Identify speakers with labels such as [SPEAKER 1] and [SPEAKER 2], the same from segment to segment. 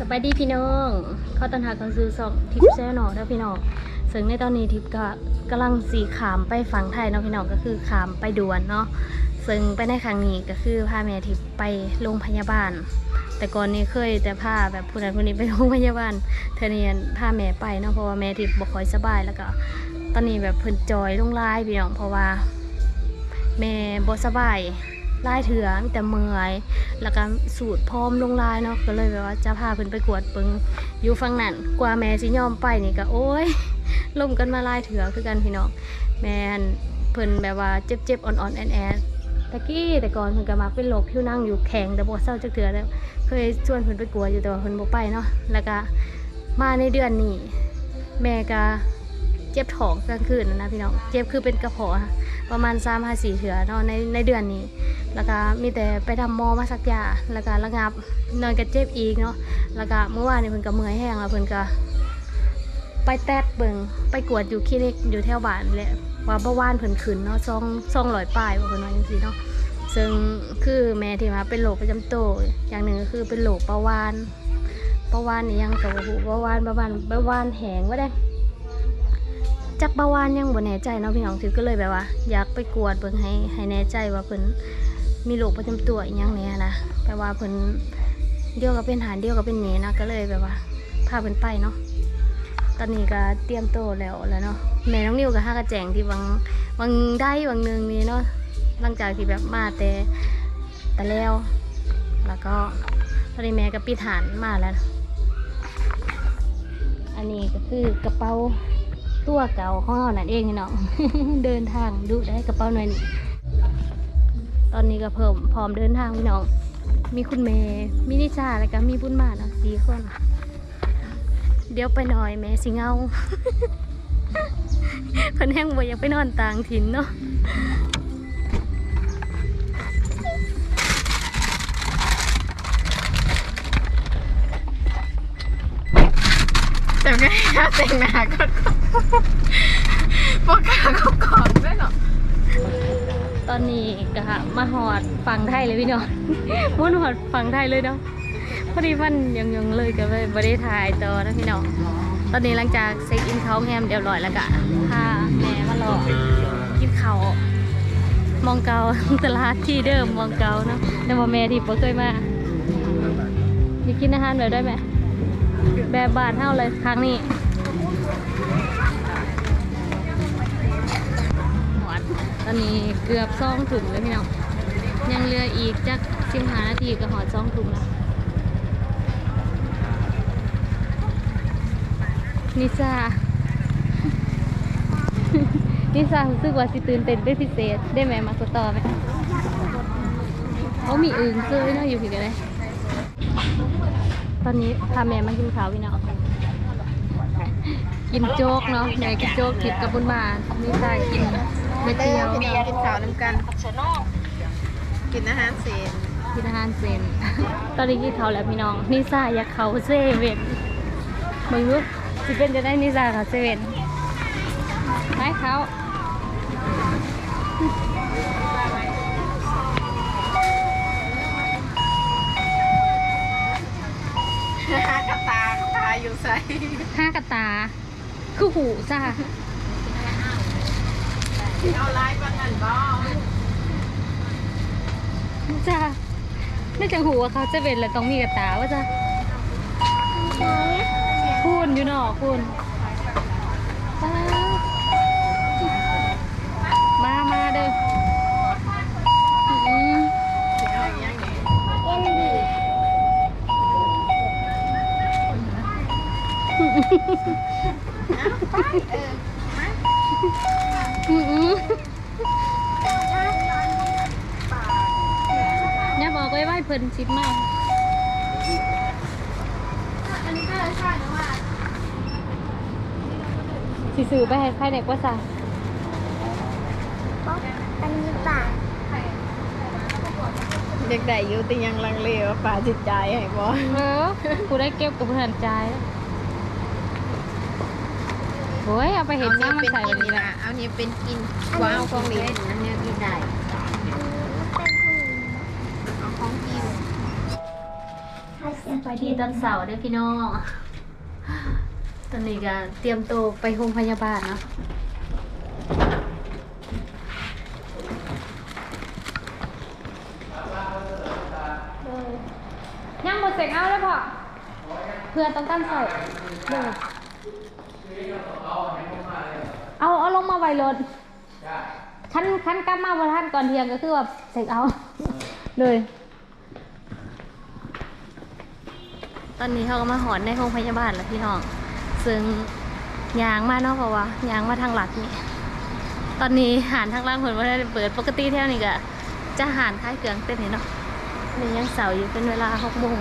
[SPEAKER 1] สบายดีพี่น้องเข้าตันหากันซื้อสองทิปแซ่หนอแล้วพี่น้องซึ่งในตอนนี้ทิปก็กำลังสีขามไปฝั่งไทยเนาะพี่น้องก็คือขามไปด่วนเนาะซึ่งไปในครั้งนี้ก็คือพาแม่ทิปไปโรงพยาบาล แต่ก่อนนี้เคยแต่พาแบบผู้นั้นผู้นี้ไปโรงพยาบาลเธอเนียนพาแม่ไปเนาะเพราะว่าแม่ทิปบ่ค่อยสบายแล้วก็ ตอนนี้แบบเพิ่นจอยลงไล่พี่น้องเพราะว่า แม่บ่สบาย ไล่เถื่อมีแต่เมื่อยแล้วก็สูตรพร้อมลงลายเนาะก็เลยแบบว่าจะพาเพิ่นไปกวดเปิงอยู่ฝั่งนั้นกว่าแม่สิยอมไปนี่ก็โอ้ยล่มกันมาลายเถื่อคือกันพี่น้องแม่เพิ่นแบบว่าเจ็บๆอ่อนๆแอนแอนตะกี้แต่ก่อนเพิ่นก็มักเป็นโรคผิวหนังอยู่แข็งแต่บ่เศร้าจักเถื่อแล้วเคยชวนเพิ่นไปกวดอยู่แต่ว่าเพิ่นบ่ไปเนาะแล้วก็มาในเดือนนี้แม่ก็เจ็บท้องกลางคืนนะพี่น้องเจ็บคือเป็นกระเพาะ ประมาณ3 5 4เถื่อเนาะในในเดือนนี้ แล้วก็มีแต่ไปทำมอมาสักยาแล้วก็ระงับนอนก็เจ็บอีกเนาะแล้วก็เมื่อวานนี่เพิ่นก็เมื่อยแห้งแล้วเพิ่นก็ไปแตดเบิงไปกวดอยู่คลินิกอยู่แถวบ้านแหละว่าเบาหวานเพิ่นขึ้นเนาะซองซองลอยปลายว่าเพิ่นว่าจังซี่เนาะซึ่งคือแม่ที่มาเป็นโรคประจำตัวอย่างหนึ่งก็คือเป็นโรคเบาหวานเบาหวานนี่ยังกับบ่ฮู้เบาหวานเบาหวานเบาหวานแห้งว่าได้ จักเบาหวานยังบ่แน่ใจเนาะพี่น้องถือก็เลยแบบว่า อยากไปกวดเบิ่งให้ให้แน่ใจว่าเพิ่นมีโรคประจำตัวอีกอย่างเนี้นะแปลว่าเพิ่นเดียวกับเป็นหานเดียวกับเป็นนี้นะก็เลยแบบว่าพาเพิ่นไปเนาะตอนนี้ก็เตรียมโตแล้วแล้วเนาะแม่น้องนิวกับห้ากระแจงที่วังวังได้วังหนึ่งนี้เนาะหลังจากที่แบบมาแต่แต่แล้วแล้วก็ตอนนี้แม่ก็ปิดฐานมาแล้ว อันนี้ก็คือกระเป๋า ตัวเก่าของเรานั่นเองพี่น้องเดินทางดูได้กระเป๋าหน่อยนี่ตอนนี้ก็เพิ่มพร้อมเดินทางพี่น้อง มีคุณเมย์มีนิชาแล้วก็มีบุญมาเนาะสี่คน เดี๋ยวไปหน่อยแม่สิเงาเพิ่นแห้งบ่อยากไปนอนต่างถิ่นเนาะ
[SPEAKER 2] แต่ไงถ้าแต่งหน้าก็ปกกาก็กอดด้วยหรอ
[SPEAKER 1] ตอนนี้ก็มาหอดฝั่งไทยเลยพี่น้องมุ่นหอดฝั่งไทยเลยเนาะพอดีมันยังยังเลยก็เลยบ่ได้ถ่ายต่อนะพี่น้องตอนนี้หลังจากเซ็กอินเขาแฮมเรียบร้อยแล้วก็พาแม่มารอกินข้าวมองเกาตลาดที่เดิมมองเกาเนาะแต่ว่าแม่ที่บ่เคยมาอยากกินอาหารแบบได้ไหมแบบบ้านเท่าเลยครั้งนี้ ตอนนี้เกือบสองถุงเลยพี่น้อง ยังเหลืออีกจักสิบห้านาทีก็หอดสองถุงแล้วนิซานิซารู้สึกว่าสิตื่นเต้นเป็นพิเศษ ได้ไหมมาสตอไหมเขามีอึ่งเซยเนาะอยู่ผิดกันเลยตอนนี้พาแม่มากินข้าวพี่น้อง กินโจ๊กเนาะแม่กินโจ๊กทิดกับบุญมานิซากินไม่
[SPEAKER 2] เตี้
[SPEAKER 1] เที่
[SPEAKER 2] ย
[SPEAKER 1] ยว
[SPEAKER 2] พี่น้องกินข้าวน้ำกัน กินอาหารเสร็จ
[SPEAKER 1] กินอาหารเซนตอนนี้กินข้าวแล้วพี่น้องนิซาอยากเขาเซเว่นมึงรู้สิเป็นจะได้นิซาเขาเซเว่นไปเขา
[SPEAKER 2] กระตา กระตาอยู่ใส่
[SPEAKER 1] ห้ากระตา คือหูจ้า
[SPEAKER 2] เอาไลน์ปันนั่นบ่
[SPEAKER 1] จ้าไม่จังหูว่าเขาเซเว่นแล้วต้องมีกระตาว่าจ้าคุณอยู่นอกคุณมา มาเด้ออืม
[SPEAKER 2] อาอย่างนี้
[SPEAKER 1] อืมอืมเนี่ยบอกไว้ว่าให้เพิ่นชิดมากสิซื้อไปให้ใครเด็กว่าซะ
[SPEAKER 2] เด็กได้อยู่แต่ยังลังเลว่าป่าจิตใจให้บ่
[SPEAKER 1] เออกูได้เก็บกับเพื่อนใจาย โอ้ยเอาไปเห็นน้ำมันใส่แบบนี้แหละ
[SPEAKER 2] เอาเนี่ยเป็นกินว้าวของเล่นอันเนี้ยกินได้เอาของกิน
[SPEAKER 1] ไปที่ตอนเสาร์เด้อพี่น้องตอนนี้ก็เตรียมตัวไปโรงพยาบาลเนาะยังหมดเสกเอาเลยพ่อเพื่อนต้องการใส่เด้อ เอาเอาลงมาไว้รถคันคันกลับมาบนท่านก่อนเที่ยงก็คือว่าเสกเอาเลยตอนนี้เขาก็มาหอนในโรงพยาบาลแล้วพี่น้อง ซึ่งยางมาเนาะเพราะว่ายางมาทางหลักนี่ ตอนนี้หานทางล่างผลว่าได้เปิดปกติเท่านี้ก็จะหานค่ายเครื่องเต้นนี่เนาะนี่ยังเสาร์อยู่เป็นเวลาหกโมง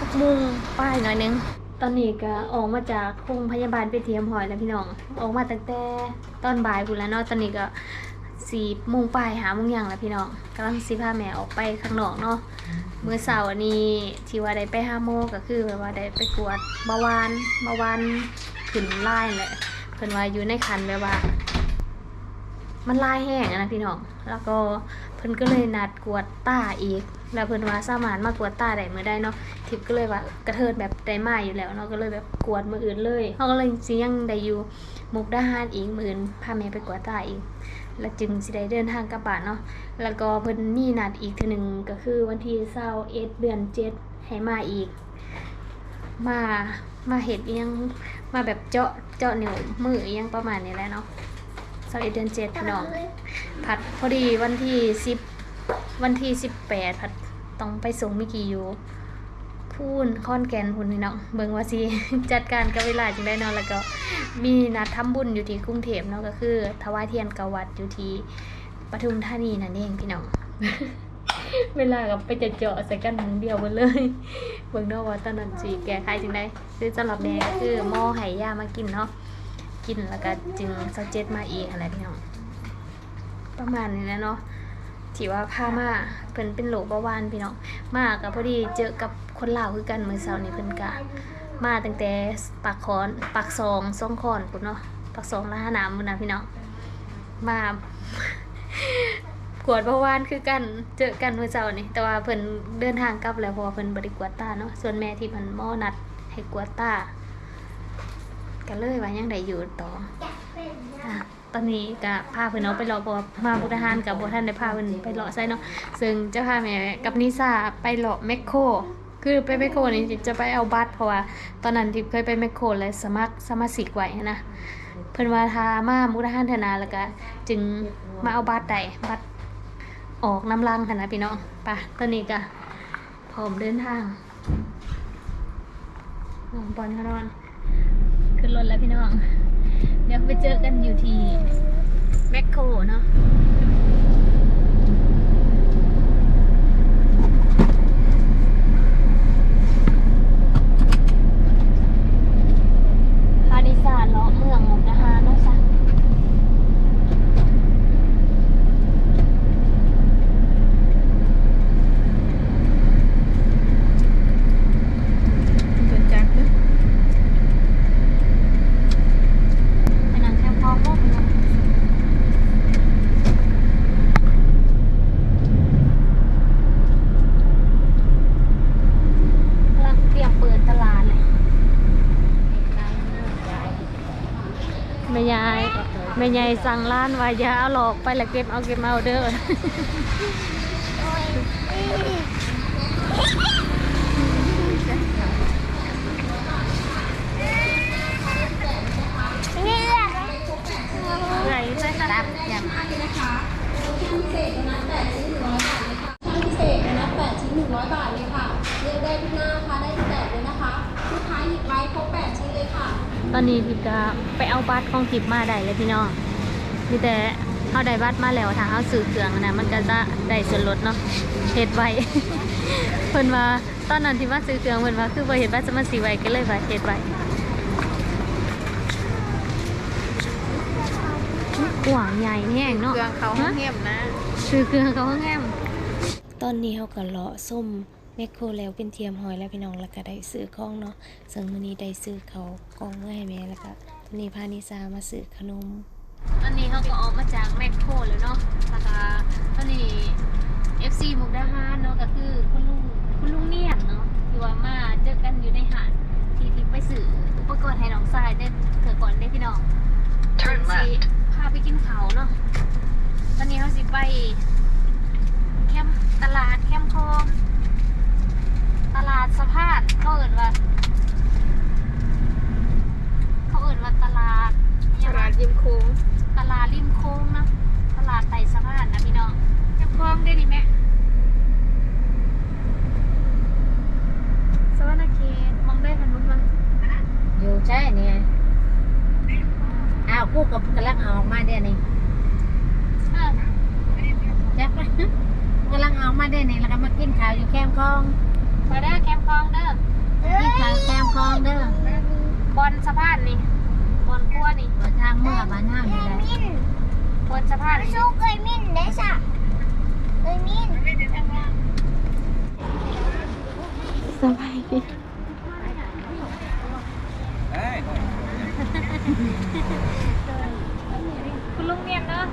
[SPEAKER 1] หกโมงป้ายหน่อยนึง ตอนนี้ก็ออกมาจากโรงพยาบาลไปเทียมหอยแล้วพี่น้อง ออกมาตั้งแต่ตอนบ่ายคุณแล้วเนาะตอนนี้ก็สี่โมงปลายหาโมงยังแล้วพี่น้องกำลังสิพาแม่ออกไปข้างนอกเนาะเมื่อเสาร์นี้ที่ว่าได้ไปห้าโมงก็คือแบบว่าได้ไปกวดเบาหวานเบาหวานขึ้นไล่แหละเพิ่นว่าอยู่ในคันแบบว่า มันลายแห้งนะพี่น้องแล้วก็เพิ่นก็เลยนัดกวดตาอีก แล้วเพิ่นว่าสามารถมากวดตาได้เมื่อได้เนาะทิพย์ก็เลยว่ากระเทิดแบบได้มาอยู่แล้วเนาะก็เลยแบบกวดมืออื่นเลยเขาก็เลยสิยังได้อยู่มุกดาหารอีกมืออื่นพาแม่ไปกวดตาอีกแล้วจึงสิได้เดินทางกลับบ้านเนาะแล้วก็เพิ่นมีนัดอีกทีหนึ่งก็คือวันที่เศร้าเอ็ดเดือนเจ็ดให้มาอีก มามาเห็ดยังมาแบบเจาะเจาะนิ้วมือยังประมาณนี้แหละเนาะเศร้าเอ็ดเดือนเจ็ดพี่น้องผัดพอดีวันที่สิบ วันที่สิบแปดผัดต้องไปส่งมิกีอยู่พูนค่อนแกนพูนนี่เนาะเบิ่งว่าสิจัดการกับเวลาจังได้เนาะแล้วก็มีนัดทำบุญอยู่ที่กรุงเทพเนาะก็คือถวายเทียนกวัดอยู่ที่ปทุมธานีนั่นเองพี่น้องเวลากับไปจะเจาะใส่กันหนึ่งเดียวหมดเลยเบิ่งเนาะว่าตอนนั้นสิแก้ไขจังได้ซื้อสำหรับแม่ก็คือหม้อไห่ย่ามากินเนาะกินแล้วก็จึงสเจ็ตมาอีกอะไรพี่น้องประมาณนี้แหละเนาะ ที่ว่าพามาเพิ่นเป็นโรคเบาหวานพี่น้องมากับพอดีเจอกับคนลาวคือกันมื้อเช้านี้เพิ่นก็มาตั้งแต่ปากคอนปากซองซองคอนพุ่นเนาะปากซองละหาน้ำพุ่นนะพี่น้องมากวดเบาหวานคือกันเจอกันมื้อเช้านี้แต่ว่าเพิ่นเดินทางกลับแล้วเพราะว่าเพิ่นบ่ได้กวดตาเนาะส่วนแม่ที่เพิ่นหมอนัดให้กวดตาก็เลยว่ายังได้อยู่ต่อ ตอนนี้ก็พาเพื่อนน้องไปรอเพราะว่ามาบุทหารกับบุท่านได้พาเพื่อนไปรอใช่เนาะซึ่งจะพาแม่กับนิสาไปรอแมคโครคือไปแมคโครนี่จะไปเอาบัตรเพราะว่าตอนนั้นที่เคยไปแมคโครเลยสมัครสมาชิกไว้นะเพิ่นว่าทามามุทหารเถอะนาแล้วก็จึงมาเอาบัตรได้บัตรออกน้ำลังค่ะนะพี่น้องไปะตอนนี้ก็พร้อมเดินทางน้องบอลเขานอนขึ้นรถแล้วพี่น้อง เดี๋ยวไปเจอกันอยู่ที่แมคโครเนาะ พานิสานเลาะเมืองมุกดาหารเนาะจ้ะไปนั่งแคมป์พร้อมโลกเนาะกำลังเตรียมเปิดตลาดเลย แม่ยายแม่ยายสั่งร้านว่าอย่าเอาหลอกไปละเก็บเอาเก็บเอาเด้อ
[SPEAKER 2] นี่แหละ
[SPEAKER 1] ไหนใช่ค่ะ
[SPEAKER 2] อย่าง
[SPEAKER 3] พิเศษนะแปดชิ้นหนึ่ อนนี้ทิ
[SPEAKER 1] พย์ก็ไปเอาบัตรของทิพย์มาได้เลยพี่น้องมีแต่เอาได้บัตรมาแล้วถ้าเอาซื้อเครื่องนะมันก็จะได้ส่วนลดเนาะเฮ็ดไว้เพิ่นว่าตอนนั้นที่ว่าซื้อเครื่องเพิ่นว่าคือบ่เห็นว่าจะมาสิไว้ก็เลยว่าเฮ็ดไว้กว้างใหญ่แห้งเนาะ
[SPEAKER 2] เครื่องเขาห้องเงียบนะ
[SPEAKER 1] ซื้อเครื่องเขาแง้มตอนนี้เขาก็เลาะส้ม แมคโครแล้วเป็นเทียมหอยแล้วพี่น้องแล้วก็ได้ซื้อของเนาะซึ่งมื้อนี้ได้ซื้อเขาวกล่องเมื่อให้แม่แล้วก็ตอนนี้พานิซามาซื้อขนมตอนนี้เขาก็ออกมาจากแมคโครแล้วเนาะแล้วก็ตอนนี้ FC มุกดาหารเนาะก็คือคุณลุงคุณลุงเนียนเนาะที่คือว่ามาเจอกันอยู่ในหาดที่ที่ไปสื่ออุปกรณ์ให้น้องทรายได้เถือก่อนได้พี่น้อง
[SPEAKER 4] Turn
[SPEAKER 1] สิ
[SPEAKER 4] left.
[SPEAKER 1] พาไปกินเขาวเนาะตอนนี้เขาสิไปแคมป์ตลาดแคมป์คลองตลาดสะพานเขาเอ่นว่า เขาเอ่นว่าตลาด
[SPEAKER 2] ตลาดยิมโค้ง
[SPEAKER 1] ตลาดริมโค้งเนาะตลาดไต่สะพานนะพี่น้องแคมป์คลองได้ดิแม่สวรรณเขตมองได้พันมุกมั้ง
[SPEAKER 4] อยู่ใช่เนี่ยอ้าวกูกับกำลังเอาออกมาเดี๋ยวนี้
[SPEAKER 1] เออ
[SPEAKER 4] จับไปกำลังเอามาเดี๋ยวนี้แล้วก็มากินข้าวอยู่แคมป์คลอง
[SPEAKER 1] มาเด้อแคมป์คลองเด้อ
[SPEAKER 4] กินข้าวแคมป์คลองเด้อบ
[SPEAKER 1] อลสะพานนี่บอลพัวนี่
[SPEAKER 4] บ่ทางเมื่อ บ้านห้ามนี่แหละ
[SPEAKER 1] บอลสะพานนี่
[SPEAKER 3] สู้เคยมินได้สะเคยมิน
[SPEAKER 2] สบายดี
[SPEAKER 1] คุณลุงเนียนเนาะ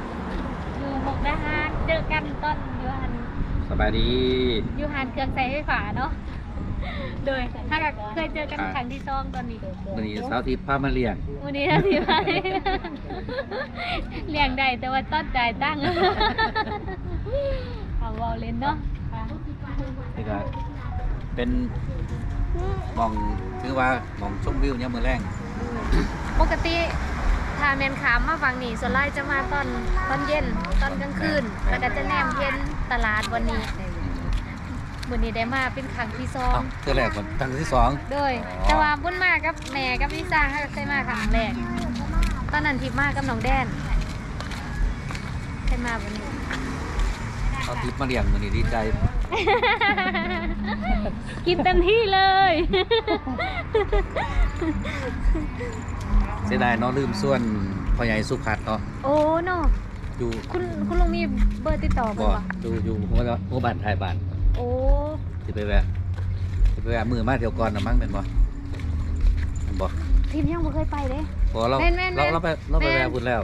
[SPEAKER 1] อยู่หมกดาหารเจอกันตอนอยู่หัน
[SPEAKER 5] สบายดี
[SPEAKER 1] อยู่หันเครื่องใส่ไฟฟ้าเนาะ โดยถ้าก็เคยเจอกันครั้งที่สองตอนนี้
[SPEAKER 5] วันนี้สาวทิพย์พามาเลี้ยง
[SPEAKER 1] วันนี้เราที่ไปเลี้ยงได้แต่ว่าต้นจ่ายตั้งค์เอาเวอลเล่นเนาะค่ะ
[SPEAKER 5] นี่ก็เป็นหมองถือว่าหมองชมวิวเนี่ยามมือแรง
[SPEAKER 1] ปกติถ้าแมนขามมาฝั่งนี้ส่วนไล่จะมาตอนตอนเย็นตอนกลางคืนแล้วก็จะแนมเย็นตลาดวันนี้ วันนี้ได้มาเป็นครั้งที่สอง
[SPEAKER 5] เอ้าเทือแรกก่อนตั้งที่สอง
[SPEAKER 1] โดย
[SPEAKER 5] อ๋อ
[SPEAKER 1] แต่ว่าบุญมากับแม่กับพี่สร้างเขาเคยมาครั้งแรกตอนนั้นทิพย์มากับน้องแดนเคยมาวันนี้
[SPEAKER 5] สาวทิพย์มาเลี้ยงวันนี้ดีใจ
[SPEAKER 1] กินเต็มที่เลย
[SPEAKER 5] เสียดายเนาะลืมส่วนพ่อใหญ่สุขัดเนาะ
[SPEAKER 1] โอ้เนาะ
[SPEAKER 5] อยู่
[SPEAKER 1] คุณคุณลุงมีเบอร์ติดต่อบ่
[SPEAKER 5] บ่
[SPEAKER 1] ปะ
[SPEAKER 5] อยู่อยู่หัวหัวบ้านท้ายบ้าน
[SPEAKER 1] โอ้
[SPEAKER 5] สิไปแวะสิไปแวะมือมาเที่ยวก่อนนะมั้งเป็นบ่แม่นบ่
[SPEAKER 1] ทีมยังบ่เคยไปเด้
[SPEAKER 5] บ่เรา
[SPEAKER 1] แม่นแม่นแม่
[SPEAKER 5] เรา
[SPEAKER 1] น
[SPEAKER 5] เราไปเราไป
[SPEAKER 1] แม่น
[SPEAKER 5] แวะพุ่นแล้ว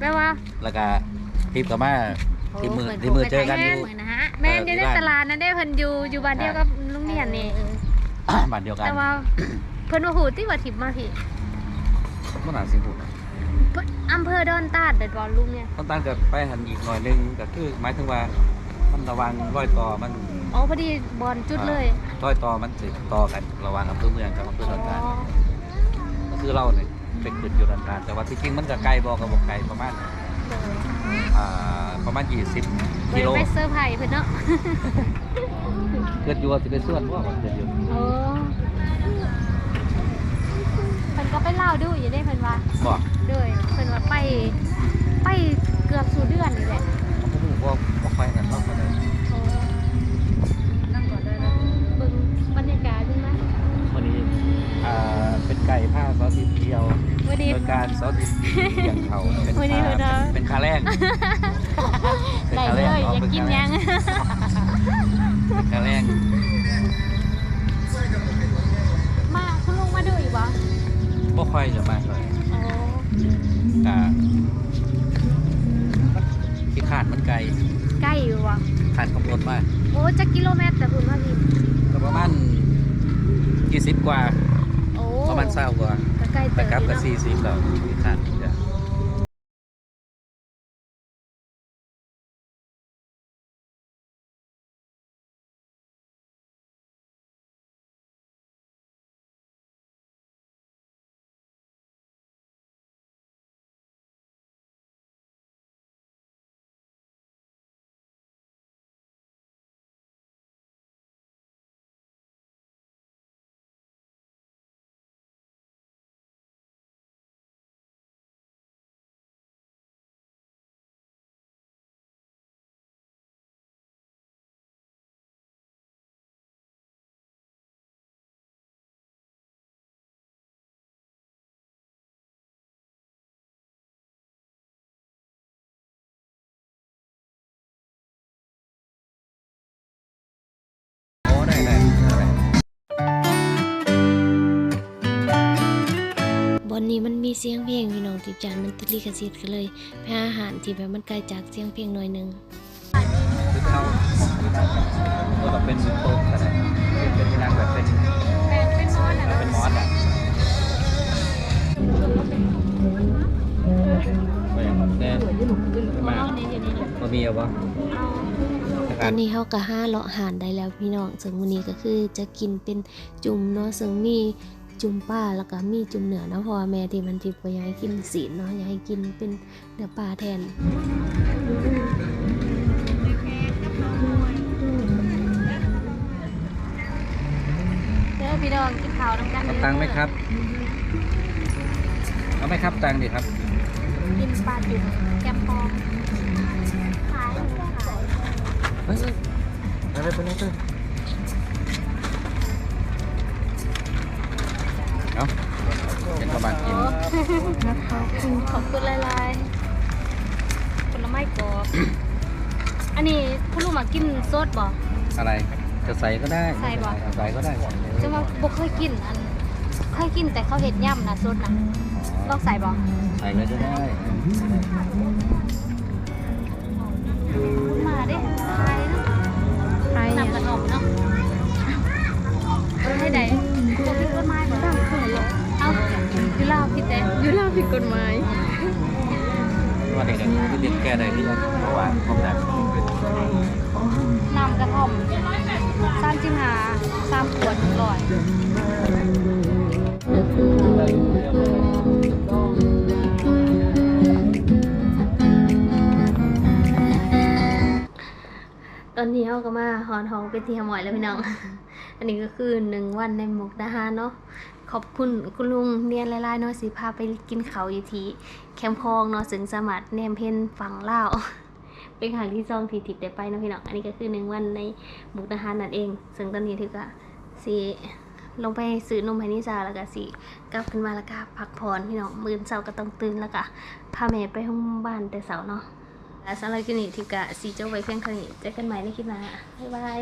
[SPEAKER 1] แปลว่า
[SPEAKER 5] แล้วก็ทิพย์ก็มา ที่มือ
[SPEAKER 1] โพิ่น
[SPEAKER 5] ที่มือเจอกัน
[SPEAKER 1] ไป
[SPEAKER 5] อ
[SPEAKER 1] ไท
[SPEAKER 5] ยู่
[SPEAKER 1] ยแม่นนะฮะแม่น
[SPEAKER 5] เออ
[SPEAKER 1] อยู่ใน
[SPEAKER 5] ที่บ้าน
[SPEAKER 1] ตลาดนั้นได้เพิ่นอยู่อยู่บ้านเดียวกับลุงเนียนนี่
[SPEAKER 5] บ้านเดียวกัน
[SPEAKER 1] แต่ว่าเพิ่นว่าฮู้ที่ว่าทิพย์มาพี่
[SPEAKER 5] มันหนาสิพูด
[SPEAKER 1] เพิ่นอำเภอดอนตาดเด้อบ่ลุงเนี่ย
[SPEAKER 5] ต้องตั้งกับไปหันอีกหน่อยนึงก็คือหมายถึงว่ามันระวังรอยต่อมัน
[SPEAKER 1] อ๋อพอดีบอลจุดเลย
[SPEAKER 5] รอยต่อมันสิต่อกันระหวังอำเภอเมืองกับอำเภอดอนตาล
[SPEAKER 1] อ๋อ
[SPEAKER 5] ก็คือเราเนี่ยเป็นขึ้นอยู่ดอนตาลแต่ว่าที่จริงมันก็ไกลบอกกับบอกไกลประมาณอ่าประมาณ20กิโล
[SPEAKER 1] ไปเซอร์ไพรส์เพิ่นเนาะ
[SPEAKER 5] เกิดอยู่ว่าสิเป็นส่วนว่าเกิดอยู่
[SPEAKER 1] โอ้เพิ่นก็ไปเล่าดูอยู่ได้เพิ่นว่า
[SPEAKER 5] บอก
[SPEAKER 1] โดยเพิ่นว่าไปไปเกือบสู่เดือนนี่แหละ
[SPEAKER 5] เขาพูดว่าบอกไปกันเราก็ได้
[SPEAKER 1] อ่า
[SPEAKER 5] เป็นไก่ผ้าซอสที่เดียว
[SPEAKER 1] วันนี้
[SPEAKER 5] โดยการซอสที่เลี้ยงเขาเป็น
[SPEAKER 1] วันนี้
[SPEAKER 5] ค่า
[SPEAKER 1] เพิ่นเอา
[SPEAKER 5] เป็นค่าแรง
[SPEAKER 1] ได้เลย อยากกินยัง
[SPEAKER 5] เป็นค่าแรง
[SPEAKER 1] มาคุณลุงมาดูอีกบ่
[SPEAKER 5] บ่ค่อยจะมากเลย
[SPEAKER 1] โอ้
[SPEAKER 5] กะที่ขาดมันไกล
[SPEAKER 1] ใกล้อยู่บ่
[SPEAKER 5] ขาดขับรถมาก
[SPEAKER 1] โอ้จักกิโลเมตรแต่คุณว่าพี่
[SPEAKER 5] ก็ประมาณ20 กว่า
[SPEAKER 1] โอ้
[SPEAKER 5] ประมาณ20กว่า
[SPEAKER 1] ก็ใกล้
[SPEAKER 5] แต่
[SPEAKER 1] เติบ
[SPEAKER 5] กลับ
[SPEAKER 1] อยู่
[SPEAKER 5] ก็
[SPEAKER 1] เนาะ
[SPEAKER 5] 40แล้วที่ขาด อ
[SPEAKER 1] นนี้มันมีเสียงเพลงพี่น้องติดจานมันติดลิขสิทธิ์ก็เลยไปหาอาหารที่แบบมันไกลจากเสียงเพลงหน่อยหนึง
[SPEAKER 5] คือเขาก็ต้องเป็นโต๊ะก็ได้เป็นที่นั่งแบบเป็น
[SPEAKER 1] เป็นมอนอะ
[SPEAKER 5] เป็นมอสอะไม่อย่างแน่มากก็มีเอาปะ
[SPEAKER 1] ตอนนี้เขาก็ห้าเลาะหานได้แล้วพี่น้องซึ่งวันนี้ก็คือจะกินเป็นจุ่มเนาะซึ่งมี จุ่มป้าแล้วก็มีจุ่มเหนือเนาะเพราะว่าแม่ที่มันจิบก็อยากให้กินสีเนาะอยากให้กินเป็นเนื้อปลาแทนเด้อพี่น้องกินข้าวน้ำกัน
[SPEAKER 5] เอาตังค์ไหมครับเอาไหมครับตังค์ดิครับ
[SPEAKER 1] กินปลาจุ่มแกมปองขายขาย
[SPEAKER 5] เฮ้ยไปเลยไปเลยไปเลย เอาเป็นประมาณกิน
[SPEAKER 1] ขอบคุณหลายๆผลไม้กรอบอันนี้คุณลุงมากินสดบ่
[SPEAKER 5] อะไรจะใส่ก็ได้
[SPEAKER 1] ใส่บ่
[SPEAKER 5] ใส่ก็ได้
[SPEAKER 1] จะว่าบ่เคยกินอันเคยกินแต่เขาเห็ดย่ำนะสดนะลองใส่บ่
[SPEAKER 5] ใส่เลยก็ได้
[SPEAKER 1] อ
[SPEAKER 5] เด็กแก่ได้ที่ยังเพราะว่าความดัน
[SPEAKER 1] นำกระท่อมสามสิบห้าสามขวดร้อยตอนนี้เขาก็มาหอนทองเป็นที่หมอยแล้วพี่น้อง อันนี้ก็คือหนึ่งวันในมุกดาหารเนาะ ขอบคุณคุณลุงเนียนลายๆเนาะสิพาไปกินเขาอยู่ที่แคมป์คองเนาะซึ่งสมารถแนมเพนฝั่งลาวเป็นครั้งที่ซองที่ทิพย์ได้ไปเนาะพี่น้องอันนี้ก็คือหนึ่งวันในหมุกดาหารนั่นเองซึ่งตอนนี้ถือก็สิลงไปซื้อนมให้นิสาแล้วก็สิกลับขึ้นมาแล้วก็พักผ่อนพี่น้องมื้อเช้าก็ต้องตื่นแล้วก็พาแม่ไปห้องบ้านแต่เช้าเนาะสำหรับคลิปนี้ทิพย์กะสีเจ้าไว้เพียงเท่านี้เจอกันใหม่ในคลิปหน้าบ๊ายบาย